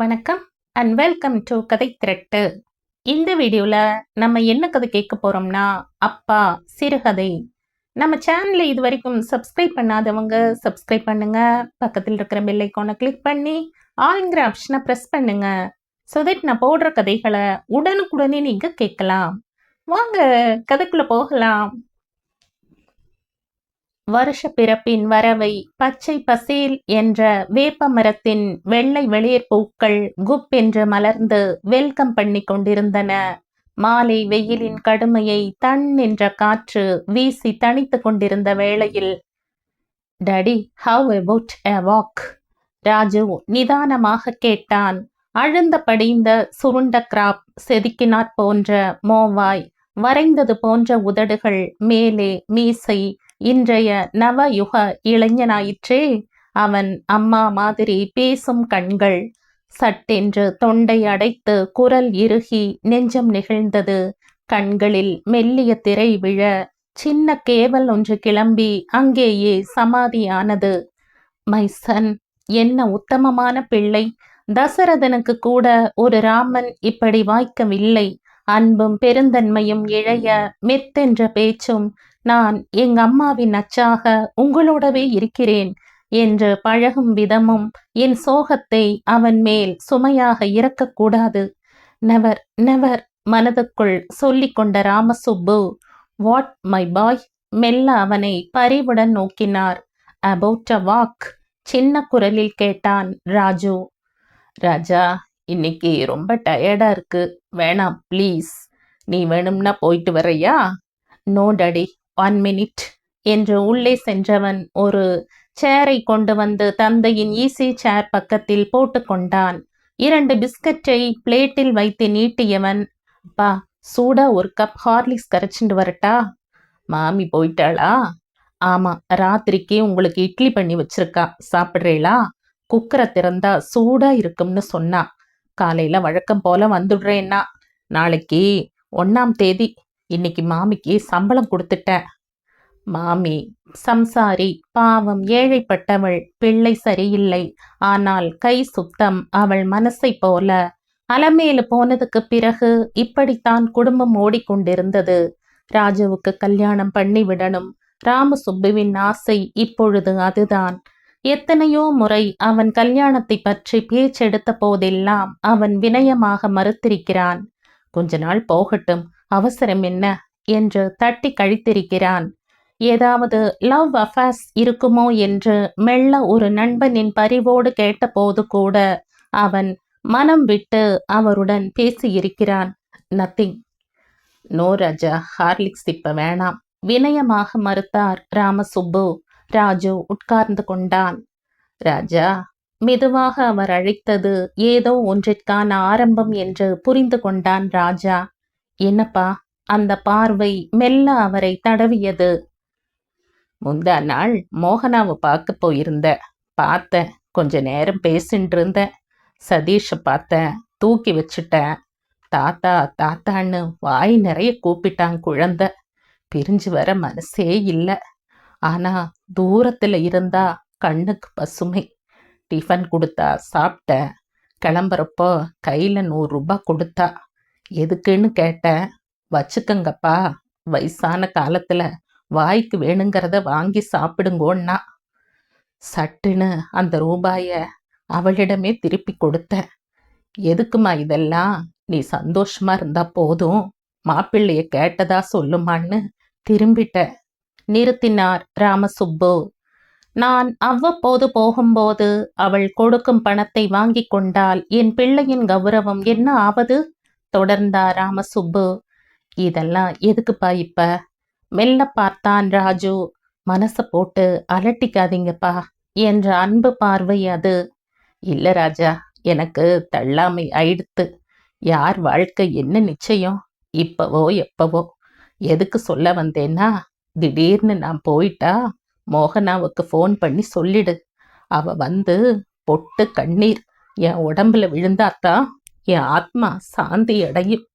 வணக்கம் and welcome to கதை திரட்டு. இந்த வீடியோவில் நம்ம என்ன கதை கேட்க போகிறோம்னா அப்பா சிறுகதை. நம்ம சேனலை இது வரைக்கும் சப்ஸ்கிரைப் பண்ணாதவங்க சப்ஸ்கிரைப் பண்ணுங்க. பக்கத்தில் இருக்கிற பெல்லைக்கோனை கிளிக் பண்ணி ஆல்ங்கிற ஆப்ஷனை ப்ரெஸ் பண்ணுங்க. ஸோ தட் நான் போடுற கதைகளை உடனுக்குடனே நீங்கள் கேட்கலாம். வாங்க கதைக்குள்ளே போகலாம். வருஷ பிறப்பின் வரவை பச்சை பசேல் என்ற வேப்ப மரத்தின் வெள்ளை வெளிர் பூக்கள் குப் என்று மலர்ந்து வெல்கம் பண்ணி கொண்டிருந்தன. மாலை வெயிலின் கடுமையை தன் என்ற காற்று வீசி தணித்து கொண்டிருந்த வேளையில் daddy how about a walk Raju நிதானமாக கேட்டான். அழுந்த படிந்த சுருண்ட கிராப் செதுக்கினாற் போன்ற மோவாய் வரைந்தது போன்ற உதடுகள் மேலே மீசை இன்றைய நவயுக இளைஞனாயிற்றே அவன் அம்மா மாதிரி பேசும் கண்கள் சட்டென்று தொண்டை அடைத்து குரல் இறுகி நெஞ்சம் நிகழ்ந்தது. கண்களில் மெல்லிய திரை விழ சின்ன கேவல் ஒன்று கிளம்பி அங்கேயே சமாதியானது. மைசன் என்ன உத்தமமான பிள்ளை. தசரதனுக்கு கூட ஒரு ராமன் இப்படி வாய்க்கவில்லை. அன்பும் பெருந்தன்மையும் இழைய மெத்தென்ற பேச்சும் நான் எங்க அம்மாவின் அச்சாக உங்களோடவே இருக்கிறேன் என்று பழகும் விதமும் என் சோகத்தை அவன் மேல் சுமையாக இறக்கக்கூடாது நெவர் நெவர் மனதுக்குள் சொல்லிக் கொண்ட ராமசுப்பு. What my boy? மெல்ல அவனை பரிவுடன் நோக்கினார். அபவுட் அ வாக் சின்ன குரலில் கேட்டான் ராஜு. ராஜா இன்னைக்கு ரொம்ப டயர்டா இருக்கு. வேணாம் ப்ளீஸ். நீ வேணும்னா போயிட்டு வரையா நோ டடி. ஒன் மினிட் என்று உள்ளே சென்றவன் ஒரு சேரை கொண்டு வந்து தந்தையின் ஈசி சேர் பக்கத்தில் போட்டுக்கொண்டான் இரண்டு பிஸ்கட்டை பிளேட்டில் வைத்து நீட்டியவன் அப்பா சூடா ஒரு கப் ஹார்லிக்ஸ் கரைச்சிட்டு வரட்டா? மாமி போயிட்டாளா? ஆமா ராத்திரிக்கு உங்களுக்கு இட்லி பண்ணி வச்சிருக்கா. சாப்பிட்றீளா? குக்கரை திறந்தா சூடா இருக்கும்னு சொன்னா. காலையில வழக்கம் போல வந்துடுறேன்னா நாளைக்கு ஒன்னாம் தேதி இன்னைக்கு மாமிக்கு சம்பளம் கொடுத்துட்டேன். மாமி சம்சாரி பாவம் ஏழைப்பட்டவள் பிள்ளை சரியில்லை. ஆனால் கை சுத்தம் அவள் மனசை போல. அலமேலு போனதுக்கு பிறகு இப்படித்தான் குடும்பம் ஓடிக்கொண்டிருந்தது. ராஜுவுக்கு கல்யாணம் பண்ணி விடணும். ராமசுப்புவின் ஆசை இப்பொழுது அதுதான். எத்தனையோ முறை அவன் கல்யாணத்தை பற்றி பேச்செடுத்த போதெல்லாம் அவன் வினயமாக மறுத்திருக்கிறான். கொஞ்ச நாள் போகட்டும். அவசரம் என்ன? என்று தட்டி கழித்திருக்கிறான். ஏதாவது லவ் அஃபேர்ஸ் இருக்குமோ என்று மெல்ல ஒரு நண்பனின் பரிவோடு கேட்டபோது கூட அவன் மனம் விட்டு அவருடன் பேசியிருக்கிறான். நத்திங் நோ ராஜா ஹார்லிக்ஸ் இப்ப வேணாம். வினயமாக மறுத்தார் ராமசுப்பு. ராஜு உட்கார்ந்து கொண்டான். ராஜா மெதுவாக அவர் அழைத்தது ஏதோ ஒன்றிற்கான ஆரம்பம் என்று புரிந்து கொண்டான் ராஜா. என்னப்பா? அந்த பார்வை மெல்ல அவரை தடவியது. முந்தா நாள் மோகனாவை பார்க்க போயிருந்த. பார்த்தேன் கொஞ்ச நேரம் பேசின்னு இருந்தேன் சதீஷை பார்த்தேன் தூக்கி வச்சுட்டேன். தாத்தா தாத்தான்னு வாய் நிறைய கூப்பிட்டான் குழந்தை. பிரிஞ்சு வர மனசே இல்லை. ஆனா தூரத்தில் இருந்தா கண்ணுக்கு பசுமை. டிஃபன் கொடுத்தா சாப்பிட்டேன் கிளம்புறப்போ கையில் நூறு ரூபாய் கொடுத்தா. எதுக்குன்னு கேட்டேன் வச்சுக்கங்கப்பா வயசான காலத்துல வாய்க்கு வேணுங்கிறத வாங்கி சாப்பிடுங்கோன்னா. சட்டுன்னு அந்த ரூபாய அவளிடமே திருப்பி கொடுத்தேன் எதுக்குமா இதெல்லாம்? நீ சந்தோஷமா இருந்தா போதும். மாப்பிள்ளைய கேட்டதா சொல்லுமான்னு திரும்பிட்ட. நிறுத்தினார் ராமசுப்பு. நான் அவ்வப்போது போகும்போது அவள் கொடுக்கும் பணத்தை வாங்கி கொண்டால் என் பிள்ளையின் கௌரவம் என்ன ஆவது? தொடர்ந்தார் ராமசுப்பு? இதெல்லாம் எதுக்குப்பா இப்ப? மெல்ல பார்த்தான் ராஜு. மனச போட்டு அலட்டிக்காதீங்கப்பா. என்ற அன்பு பார்வை அது. இல்ல ராஜா எனக்கு தள்ளாமை ஆயிடுத்து. யார் வாழ்க்கை என்ன நிச்சயம்? இப்பவோ எப்பவோ. எதுக்கு சொல்ல வந்தேன்னா திடீர்னு நான் போயிட்டா மோகனாவுக்கு ஃபோன் பண்ணி சொல்லிடு. அவ வந்து பொட்டு கண்ணீர் என் உடம்புல விழுந்தாத்தான் என் ஆத்மா சாந்தி அடையும்.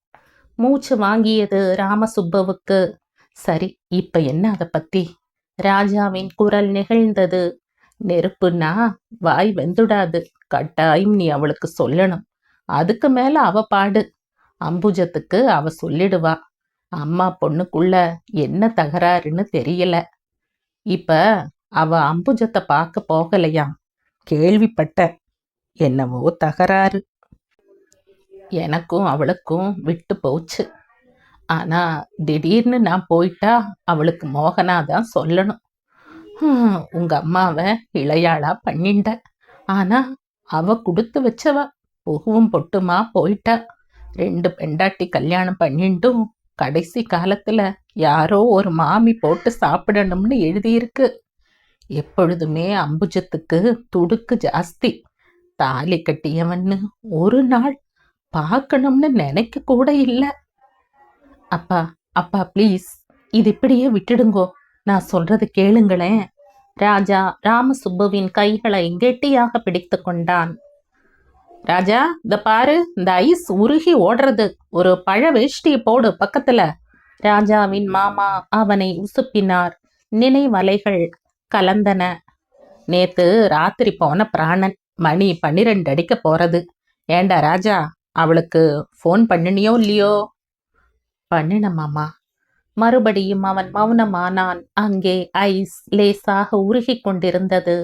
மூச்சு வாங்கியது ராமசுப்பவுக்கு. சரி இப்ப என்ன அதை பத்தி? ராஜாவின் குரல் நிகழ்ந்தது. நெருப்புன்னா வாய் வெந்துடாது. கட்டாயம் நீ அவளுக்கு சொல்லணும். அதுக்கு மேல அவ பாடு. அம்புஜத்துக்கு அவ சொல்லிடுவா. அம்மா பொண்ணுக்குள்ள என்ன தகராறுன்னு தெரியல. இப்ப அவ அம்புஜத்தை பார்க்க போகலையாம் கேள்விப்பட்ட என்னவோ தகராறு. எனக்கும் அவளுக்கும் விட்டு போச்சு. ஆனால் திடீர்னு நான் போயிட்டா அவளுக்கு மோகனா தான் சொல்லணும் உங்கள் அம்மாவை இளையாளா பண்ணிண்ட ஆனால் அவ கொடுத்து வச்சவ புகுவும் பொட்டுமா போயிட்டா. ரெண்டு பெண்டாட்டி கல்யாணம் பண்ணிட்டும் கடைசி காலத்தில் யாரோ ஒரு மாமி போட்டு சாப்பிடணும்னு எழுதியிருக்கு. எப்பொழுதுமே அம்புஜத்துக்கு துடுக்கு ஜாஸ்தி. தாலி கட்டியவன்னு ஒரு நாள் பார்க்கணும்னு நினைக்க கூட இல்லை. அப்பா அப்பா ப்ளீஸ் இது இப்படியே விட்டுடுங்கோ. நான் சொல்றது கேளுங்களேன். ராஜா ராமசுப்புவின் கைகளை கெட்டியாக பிடித்து கொண்டான். ராஜா இந்த பாரு இந்த ஐஸ் உருகி ஓடுறது. ஒரு பழ வேஷ்டியை போடு பக்கத்துல. ராஜாவின் மாமா அவனை உசுப்பினார். நினைவலைகள் கலந்தன. நேத்து ராத்திரி போன பிராணன் மணி பன்னிரெண்டு அடிக்க போறது. ஏண்டா ராஜா அவளுக்கு ஃபோன் பண்ணினியோ இல்லையோ? பண்ணின மாமா. மறுபடியும் அவன் மௌனமானான். அங்கே ஐஸ் லேசாக உருகிக் கொண்டிருந்தது.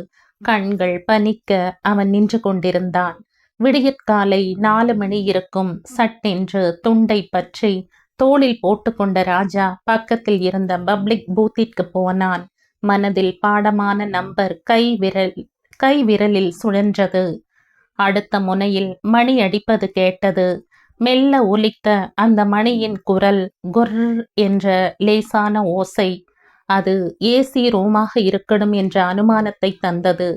கண்கள் பனிக்க அவன் நின்று கொண்டிருந்தான். விடியற்காலை நாலு மணி இருக்கும். சட்டென்று துண்டை பற்றி தோளில் போட்டுக்கொண்ட ராஜா பக்கத்தில் இருந்த பப்ளிக் பூத்திற்கு போனான். மனதில் பாடமான நம்பர் கை விரல் கை விரலில் சுழன்றது. அடுத்த முனையில் மணி அடிப்பது கேட்டது. மெல்ல ஒலித்த அந்த மணியின் குரல் குர் என்ற லேசான ஓசை. அது ஏசி ரூமாக இருக்கணும் என்ற அனுமானத்தை தந்தது.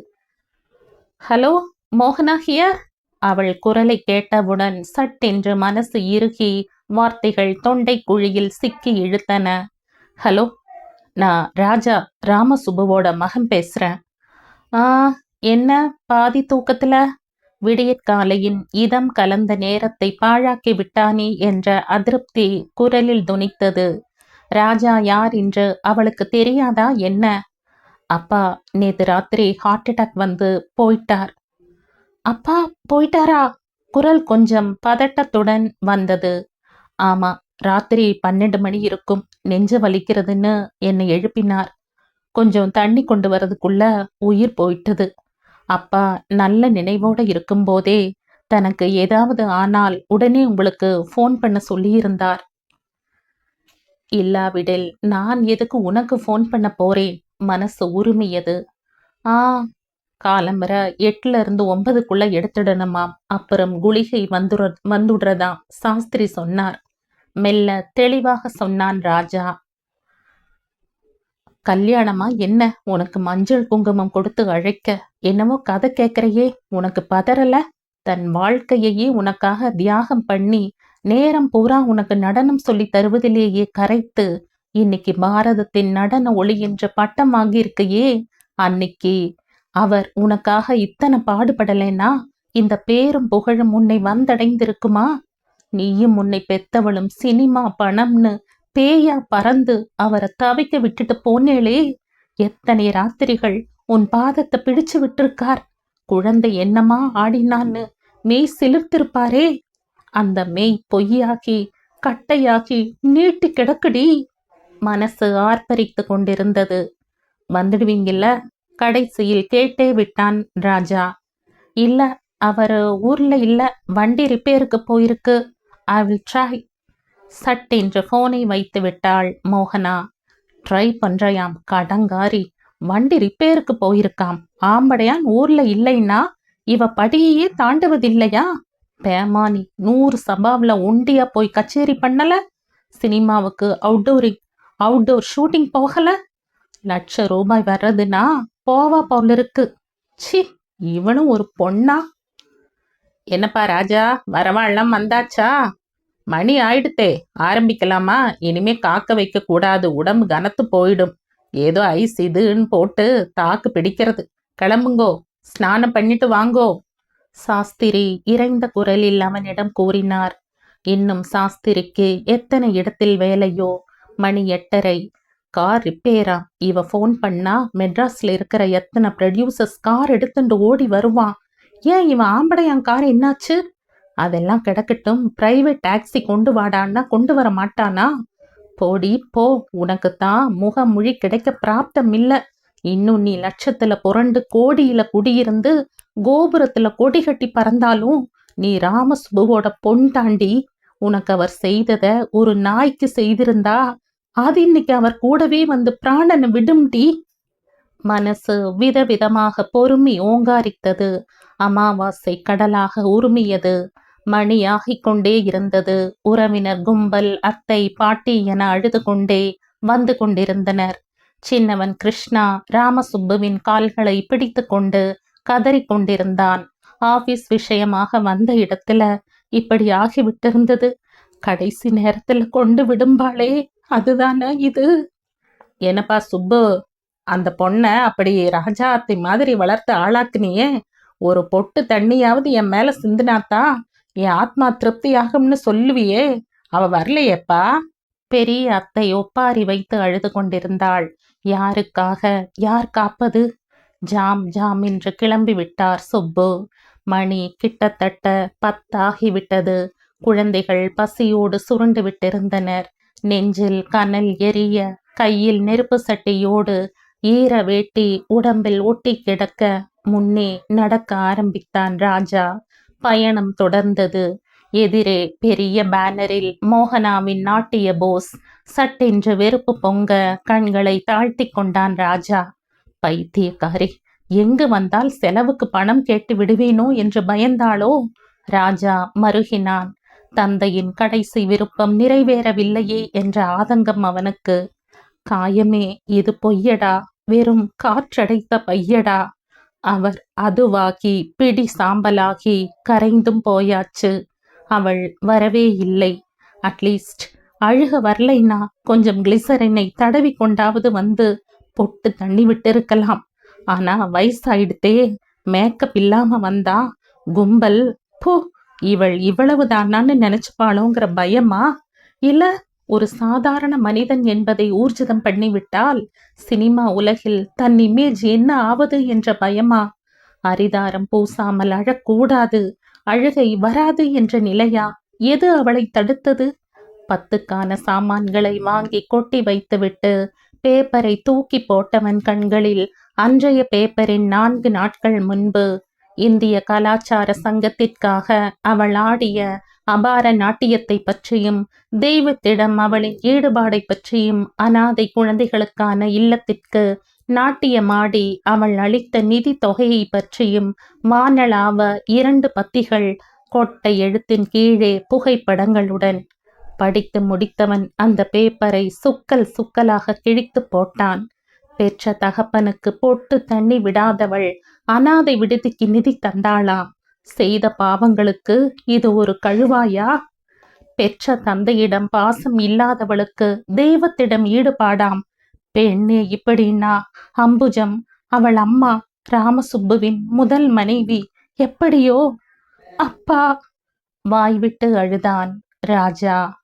ஹலோ மோகனா ஹியர்? அவள் குரலை கேட்டவுடன் சட்டென்று மனசு இறுகி வார்த்தைகள் தொண்டை குழியில் சிக்கி இழுத்தன. ஹலோ நான் ராஜா ராமசுபுவோட மகன் பேசுறேன். ஆ என்ன? பாதி தூக்கத்துல? விடியற்காலையின் இதம் கலந்த நேரத்தை பாழாக்கி விட்டானே என்ற அதிருப்தி குரலில் துணித்தது. ராஜா யார் என்று அவளுக்கு தெரியாதா என்ன? அப்பா நேத்து ராத்திரி ஹார்ட் அட்டாக் வந்து போயிட்டார். அப்பா போயிட்டாரா? குரல் கொஞ்சம் பதட்டத்துடன் வந்தது. ஆமா ராத்திரி பன்னெண்டு மணி இருக்கும் நெஞ்சு வலிக்கிறதுன்னு என்னை எழுப்பினார். கொஞ்சம் தண்ணி கொண்டு வரதுக்குள்ள உயிர் போயிட்டது. அப்பா நல்ல நினைவோட இருக்கும்போதே தனக்கு ஏதாவது ஆனால் உடனே உங்களுக்கு ஃபோன் பண்ண சொல்லியிருந்தார். இல்லாவிடில் நான் எதுக்கு உனக்கு ஃபோன் பண்ண போறேன்? மனசு உரிமையது. ஆ காலம்பர எட்டுல இருந்து ஒன்பதுக்குள்ள எடுத்துடணுமாம். அப்புறம் குளிகை வந்துடுற வந்துடுறதாம் சாஸ்திரி சொன்னார். மெல்ல தெளிவாக சொன்னான் ராஜா. கல்யாணமா? என்ன? உனக்கு மஞ்சள் குங்குமம் கொடுத்து அழைக்க. என்னமோ கதை கேட்கறையே உனக்கு பதறல? தன் வாழ்க்கையையே உனக்காக தியாகம் பண்ணி நேரம் பூரா உனக்கு நடனம் சொல்லி தருவதிலேயே கரைத்து இன்னைக்கு பாரதத்தின் நடன ஒளி என்ற பட்டம் வாங்கியிருக்கையே. அன்னைக்கு அவர் உனக்காக இத்தனை பாடுபடலைன்னா இந்த பேரும் புகழும் உன்னை வந்தடைந்திருக்குமா? நீயும் உன்னை பெத்தவளும் சினிமா பணம்னு பேயா பறந்து அவரை தவிக்க விட்டுட்டு போனேளே. எத்தனை ராத்திரிகள் உன் பாதத்தை பிடிச்சு விட்டிருக்கார். குழந்தை என்னமா ஆடினான்னு மெய் சிலிர்த்திருப்பாரே. அந்த மெய் பொய்யாகி கட்டையாகி நீட்டி கிடக்குடி. மனசு ஆர்ப்பரித்து கொண்டிருந்தது. வந்துடுவீங்கல்ல? கடைசியில் கேட்டே விட்டான் ராஜா. இல்ல அவர் ஊர்ல இல்ல வண்டி ரிப்பேருக்கு போயிருக்கு. ஐ வில் ட்ரை சட்டென்று ஃபோனை வைத்து விட்டாள் மோகனா. ட்ரை பண்றையாம் கடங்காரி. வண்டி ரிப்பேருக்கு போயிருக்காம். ஆம்படையான் ஊர்ல இல்லைன்னா இவ படியையே தாண்டுவதில்லையா? பேமானி நூறு சபாவில் ஒண்டியா போய் கச்சேரி பண்ணல? சினிமாவுக்கு அவுட்டோரிங் அவுட்டோர் ஷூட்டிங் போகல? லட்ச ரூபாய் வர்றதுன்னா போவா போல இருக்கு. சி இவனும் ஒரு பொண்ணா? என்னப்பா ராஜா வரவாள்லாம் வந்தாச்சா? மணி ஆயிடுத்தே. ஆரம்பிக்கலாமா? இனிமே காக்க வைக்க கூடாது. உடம்பு கனத்து போயிடும். ஏதோ ஐஸ் இதுன்னு போட்டு தாக்கு பிடிக்கிறது. கிளம்புங்கோ. ஸ்நானம் பண்ணிட்டு வாங்கோ. சாஸ்திரி இறைந்த குரலில் அவனிடம் கூறினார். இன்னும் சாஸ்திரிக்கு எத்தனை இடத்தில் வேலையோ? மணி எட்டரை. கார் ரிப்பேரா? இவ ஃபோன் பண்ணா மெட்ராஸ்ல இருக்கிற எத்தனை ப்ரொடியூசர்ஸ் கார் எடுத்துட்டு ஓடி வருவான். ஏன் இவன் ஆம்படையான் கார் என்னாச்சு? அதெல்லாம் கிடக்கட்டும். பிரைவேட் டாக்ஸி கொண்டு வாடான்னா கொண்டு வர மாட்டானா? போடி போ. உனக்கு தான் முகமொழி கிடைக்க பிராப்தம் இல்லை. இன்னும் நீ லட்சத்துல புரண்டு கோடியில குடியிருந்து கோபுரத்துல கொடி கட்டி பறந்தாலும் நீ ராமசுபுவோட பொன் தாண்டி உனக்கு அவர் செய்தத ஒரு நாய்க்கு செய்திருந்தா அது இன்னைக்கு அவர் கூடவே வந்து பிராணனை விடும்டி. மனசு விதவிதமாக பொறுமி ஓங்காரித்தது. அமாவாசை கடலாக உருமியது மணியாகிக் கொண்டே இருந்தது. உறவினர் கும்பல் அத்தை பாட்டி என அழுது கொண்டே வந்து கொண்டிருந்தனர். சின்னவன் கிருஷ்ணா ராமசுப்புவின் கால்களை பிடித்து கொண்டு கதறிக் கொண்டிருந்தான் ஆபீஸ் விஷயமாக வந்த இடத்துல இப்படி ஆகிவிட்டிருந்தது. கடைசி நேரத்துல கொண்டு விடும்பாளே அதுதானே இது? என்னப்பா சுப்பு அந்த பொண்ணை அப்படி ராஜாத்தி மாதிரி வளர்த்து ஆளாக்குனியே. ஒரு பொட்டு தண்ணியாவது என் மேல சிந்தினாத்தான் என் ஆத்மா திருப்தியாகும்னு சொல்லுவியே அவ வரலையேப்பா? பெரிய அத்தை ஒப்பாரி வைத்து அழுது கொண்டிருந்தாள். யாருக்காக யார் காப்பது? ஜாம் ஜாம் என்று கிளம்பி விட்டார் சுப்பு. மணி கிட்டத்தட்ட பத்தாகிவிட்டது. குழந்தைகள் பசியோடு சுருண்டு விட்டிருந்தனர். நெஞ்சில் கனல் எரிய கையில் நெருப்பு சட்டியோடு ஈர வேட்டி உடம்பில் ஒட்டி கிடக்க முன்னே நடக்க ஆரம்பித்தான் ராஜா. பயணம் தொடர்ந்தது. எதிரே பெரிய பேனரில் மோகனாவின் நாட்டிய போஸ் சட்டென்று வெறுப்பு பொங்க கண்களை தாழ்த்தி கொண்டான் ராஜா. பைத்தியக்காரி எங்கு வந்தால் செலவுக்கு பணம் கேட்டு விடுவேனோ என்று பயந்தாளோ? ராஜா மருகினான். தந்தையின் கடைசி விருப்பம் நிறைவேறவில்லையே என்ற ஆதங்கம் அவனுக்கு. காயமே இது பொய்யடா வெறும் காற்றடைத்த பையடா அவர் அதுவாகி பிடி சாம்பலாகி கரைந்தும் போயாச்சு. அவள் வரவே இல்லை. அட்லீஸ்ட் அழுக வரலைன்னா கொஞ்சம் கிளிசரினை தடவி கொண்டாவது வந்து பொட்டு தண்ணி விட்டிருக்கலாம். ஆனா வயசாயிடுத்தே மேக்கப் இல்லாம வந்தா கும்பல் போ இவள் இவ்வளவுதானான்னு நினைச்சுப்பாளோங்கிற பயமா? இல்ல ஒரு சாதாரண மனிதன் என்பதை ஊர்ஜிதம் பண்ணிவிட்டால் சினிமா உலகில் தன் இமேஜ் என்ன ஆவது என்ற பயமா? அரிதாரம் பூசாமல் அழக்கூடாது. அழுகை வராது என்ற நிலையா? எது அவளை தடுத்தது? பத்துக்கான சாமான்களை வாங்கி கொட்டி வைத்துவிட்டு பேப்பரை தூக்கி போட்டவன் கண்களில் அன்றைய பேப்பரின் நான்கு நாட்கள் முன்பு இந்திய கலாச்சார சங்கத்திற்காக அவள் ஆடிய அபார நாட்டியத்தை பற்றியும் தெய்வத்திடம் அவளின் ஈடுபாடை பற்றியும் அனாதை குழந்தைகளுக்கான இல்லத்திற்கு நாட்டியமாடி அவள் அளித்த நிதி தொகையை பற்றியும் வானளாவ இரண்டு பத்திகள் கோட்டை எழுத்தின் கீழே புகைப்படங்களுடன் படித்து முடித்தவன் அந்த பேப்பரை சுக்கல் சுக்கலாக கிழித்து போட்டான். பெற்ற தகப்பனுக்கு பொட்டு தண்ணி விடாதவள் அனாதை விடுதிக்கு நிதி தந்தாளாம். செய்த பாவங்களுக்கு இது ஒரு கழுவாயா? பெற்ற தந்தையிடம் பாசம் இல்லாதவளுக்கு தெய்வத்திடம் ஈடுபாடாம். பெண்ணே இப்படின்னா அம்புஜம் அவள் அம்மா ராமசுப்புவின் முதல் மனைவி எப்படியோ? அப்பா வாய்விட்டு அழுதான் ராஜா.